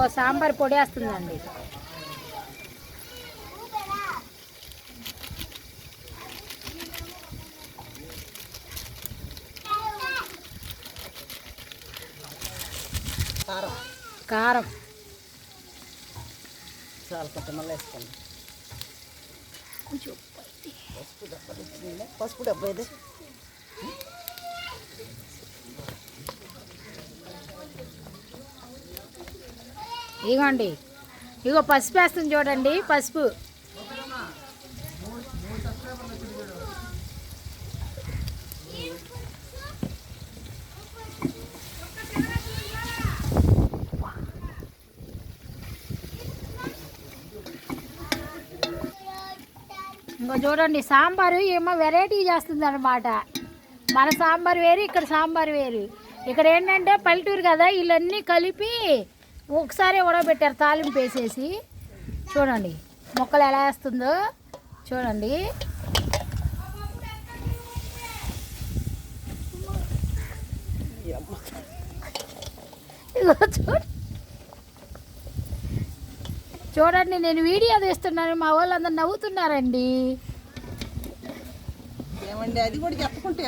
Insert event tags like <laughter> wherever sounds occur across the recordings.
ఇంకో సాంబార్ పొడి వేస్తుందండి. కారం. కారం. చాలా కొంచెం మళ్ళీ వేసుకోండి. పసుపు డబ్బా? పసుపు డబ్బా ఇగోండి. ఇగో పసుపు వేస్తుంది చూడండి పసుపు. ఇంకో చూడండి సాంబారు ఏమో వెరైటీ చేస్తుంది అనమాట మన సాంబార్ వేరు ఇక్కడ సాంబార్ వేరు. ఇక్కడ ఏంటంటే పల్లెటూరు కదా వీళ్ళన్నీ కలిపి ఒకసారి ఉడకబెట్టారు తాలింపు వేసేసి. చూడండి మొక్కలు ఎలా వేస్తుందో చూడండి. చూడండి నేను వీడియో తీస్తున్నాను మా వాళ్ళందరూ నవ్వుతున్నారండి. ఏమండి అది కూడా చెప్పుకుంటే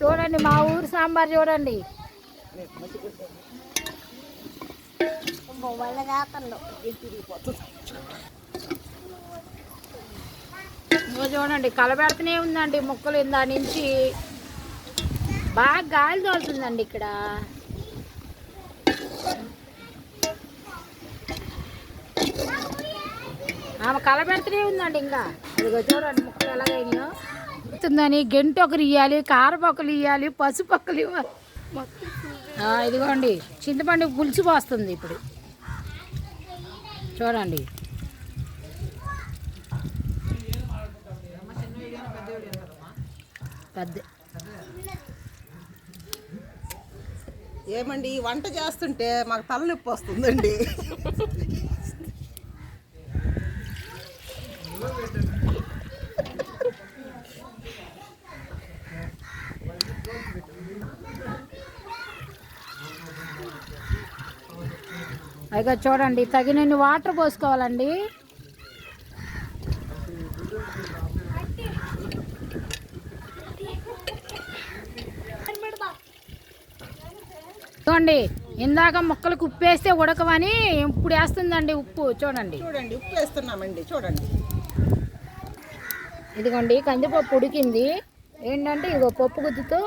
చూడండి మా ఊరు సాంబార్ చూడండి. ఇంకో చూడండి కలబెడుతూనే ఉందండి ముక్కలు ఇందా నుంచి. బాగా గాలి తోలుతుందండి ఇక్కడ. ఆమె కలబెడుతూనే ఉందండి ఇంకా. ఇదిగో చూడండి ముక్కలు ఎలాగైనాయో ఉందని గెంటు ఒకరు ఇవ్వాలి కారపొక్కలు ఇవ్వాలి పసుపొక్కలు ఇవ్వాలి. ఇదిగోండి. చింతపండు పులుసు పోస్తుంది ఇప్పుడు. చూడండి. పెద్ద. ఏమండి వంట చేస్తుంటే మాకు తలనొప్పి వస్తుందండి. <laughs> అయితే చూడండి తగినన్ని వాటర్ పోసుకోవాలండి. చూడండి ఇందాక ముక్కలకు ఉప్పు వేస్తే ఉడకవని ఇప్పుడు వేస్తుందండి ఉప్పు చూడండి. చూడండి ఉప్పు వేస్తున్నామండి చూడండి. ఇదిగోండి కందిపప్పు ఉడికింది. ఏంటంటే ఇగో పప్పు గుద్దుతో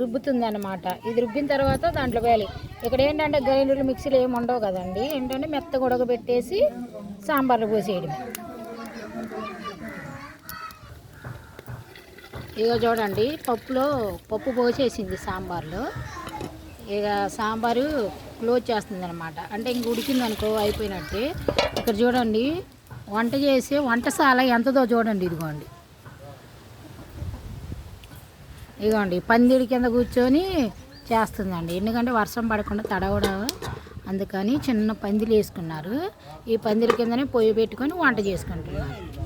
రుబ్బుతుంది అనమాట ఇది రుబ్బిన తర్వాత దాంట్లో వేయాలి. ఇక్కడ ఏంటంటే గ్రైండర్లు మిక్సీలు ఏమి ఉండవు కదండి. ఏంటంటే మెత్తగా ఉడకబెట్టేసి సాంబార్లు పోసేయడం ఇక చూడండి పప్పులో పప్పు పోసేసింది సాంబార్లో. ఇక సాంబారు క్లోజ్ చేస్తుంది అనమాట అంటే ఇంక ఉడికింది అనుకో అయిపోయినట్టే. ఇక్కడ చూడండి వంట చేసే వంటశాల ఎంతదో చూడండి ఇదిగోండి. ఇదిగోండి పందిడి కింద కూర్చొని చేస్తుందండి. ఎందుకంటే వర్షం పడకుండా తడవడం అందుకని చిన్న పందిలు వేసుకున్నారు ఈ పందిరి కిందనే పొయ్యి పెట్టుకొని వంట చేసుకుంటున్నారు.